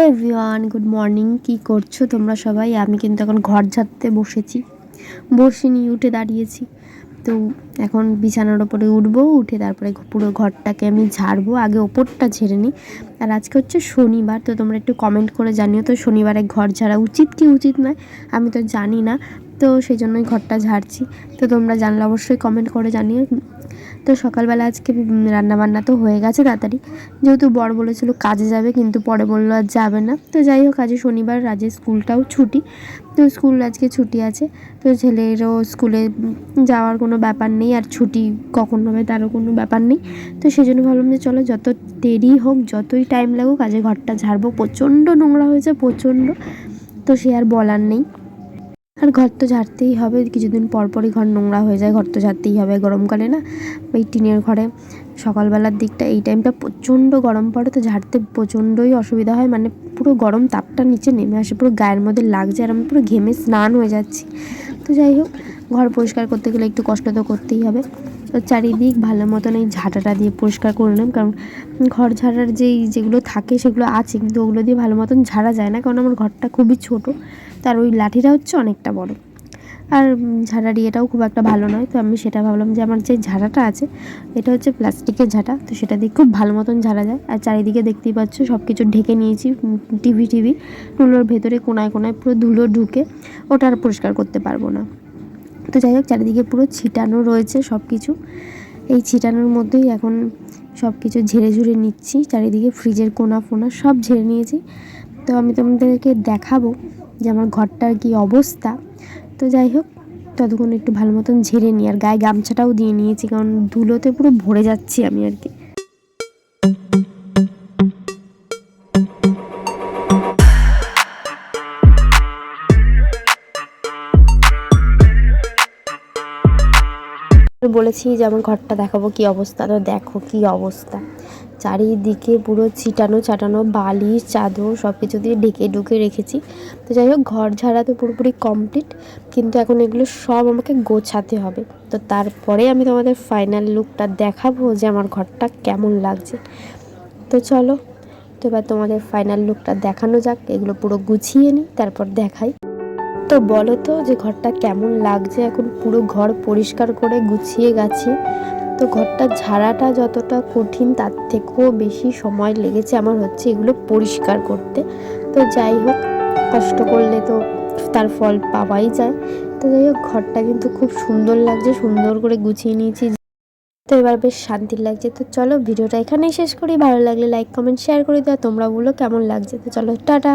Everyone, good morning. কি করছ তোমরা সবাই? আমি কিন্তু এখন ঘর ঝাড়তে বসেছি। বসিনি, উঠে দাঁড়িয়েছি। তো এখন বিছানার ওপরে উঠবো, উঠে তারপরে পুরো ঘরটাকে আমি ঝাড়বো। আগে ওপরটা ঝেড়ে নিই। আর আজকে হচ্ছে শনিবার, তো তোমরা একটু কমেন্ট করে জানিও তো শনিবারে ঘর ঝাড়া উচিত কি উচিত নয়? আমি তো জানি না। তো সেই জন্যই ঘরটা ঝাড়ছি। তো তোমরা জানলে অবশ্যই কমেন্ট করে জানিও। তো সকালবেলা আজকে রান্নাবান্না তো হয়ে গেছে তাড়াতাড়ি। যেহেতু বর বলেছিল কাজে যাবে, কিন্তু পরে বলল আর যাবে না। তো যাই হোক আজকে শনিবার রাজের স্কুলটাও ছুটি। তো স্কুল আজকে ছুটি আছে। তো ছেলেরও স্কুলে যাওয়ার কোনো ব্যাপার নেই। আর ছুটি কখন হবে তারও কোনো ব্যাপার নেই। তো সেই জন্য ভাবলাম যে চলো, যত দেরি হোক, যতই টাইম লাগুক কাজে ঘরটা ঝাড়বো। প্রচণ্ড নোংরা হয়েছে, প্রচণ্ড। তো সে আর বলার নেই। আর ঘর তো ঝাড়তেই হবে, কিছুদিন পর পরই ঘর নোংরা হয়ে যায়, ঘর তো ঝাড়তেই হবে গরমকালে না? ওই টিনের ঘরে সকালবেলার দিকটা, এই টাইমটা প্রচণ্ড গরম পড়ে, তো ঝাড়তে প্রচণ্ডই অসুবিধা হয় মানে পুরো গরম তাপটা নিচে নেমে আসে, পুরো গায়ের মধ্যে লাগছে আর আমি পুরো ঘেমে স্নান হয়ে যাচ্ছি। তো যাই হোক, ঘর পরিষ্কার করতে গেলে একটু কষ্ট তো করতেই হবে। তো চারিদিক ভালো মতন এই ঝাঁটাটা দিয়ে পরিষ্কার করে নিলাম। কারণ ঘর ঝাড়ার যেই, যেগুলো থাকে সেগুলো আছে, কিন্তু ওগুলো দিয়ে ভালো মতন ঝাড়া যায় না। কারণ আমার ঘরটা খুবই ছোটো, তার ওই লাঠিটা হচ্ছে অনেকটা বড়। আর ঝাড়ার ইয়েটাও খুব একটা ভালো নয়। তো আমি সেটা ভাবলাম যে আমার যে ঝাড়াটা আছে, এটা হচ্ছে প্লাস্টিকের ঝাঁটা। তো সেটা দিয়ে খুব ভালো মতন ঝাড়া যায়। আর চারিদিকে দেখতেই পাচ্ছ সব কিছু ঢেকে নিয়েছি টিভি টিভি। টুলোর ভেতরে কোনায় কোনায় পুরো ধুলো ঢুকে ওটা আর পরিষ্কার করতে পারব না। তো যাই হোক, চারিদিকে পুরো ছিটানো রয়েছে সব কিছু এই ছিটানোর মধ্যেই এখন সব কিছু ঝেড়ে ঝুড়ে নিচ্ছি। চারিদিকে ফ্রিজের কোনা ফোনা সব ঝেড়ে নিয়েছি। তো আমি তোমাদেরকে দেখাবো যে আমার ঘরটার কী অবস্থা। তো যাই হোক, ততক্ষণ একটু ভালো মতন ঝেড়ে নিই। আর গায়ে গামছাটাও দিয়ে নিয়েছি, কারণ ধুলোতে পুরো ভরে যাচ্ছি আমি আর কি। বলেছি যে আমার ঘরটা দেখাবো কি অবস্থা, তো দেখো কি অবস্থা। চারিদিকে পুরো ছিটানো ছাটানো, বালি, চাদর সব কিছু দিয়ে ঢেকে ঢুকে রেখেছি। তো যাই হোক, ঘর ঝাড়া তো পুরোপুরি কমপ্লিট কিন্তু এখন এগুলো সব আমাকে গোছাতে হবে। তো তারপরে আমি তোমাদের ফাইনাল লুকটা দেখাবো যে আমার ঘরটা কেমন লাগছে। তো চলো, তো এবার তোমাদের ফাইনাল লুকটা দেখানো যাক, এগুলো পুরো গুছিয়ে নিই, তারপর দেখাই। তো বলো তো যে ঘরটা কেমন লাগছে? এখন পুরো ঘর পরিষ্কার করে গুছিয়ে গেছি। তো ঘরটা ঝাড়াটা যতটা কঠিন, তার থেকেও বেশি সময় লেগেছে আমার হচ্ছে এগুলো পরিষ্কার করতে। তো যাই হোক, কষ্ট করলে তো তার ফল পাওয়াই যায়। তো যাই হোক, ঘরটা কিন্তু খুব সুন্দর লাগছে, সুন্দর করে গুছিয়ে নিয়েছি। তো এবার বেশ শান্তির লাগছে। তো চলো ভিডিওটা এখানেই শেষ করি। ভালো লাগলে লাইক কমেন্ট শেয়ার করে দেওয়া তোমরা বলো কেমন লাগছে। তো চলো, টাটা!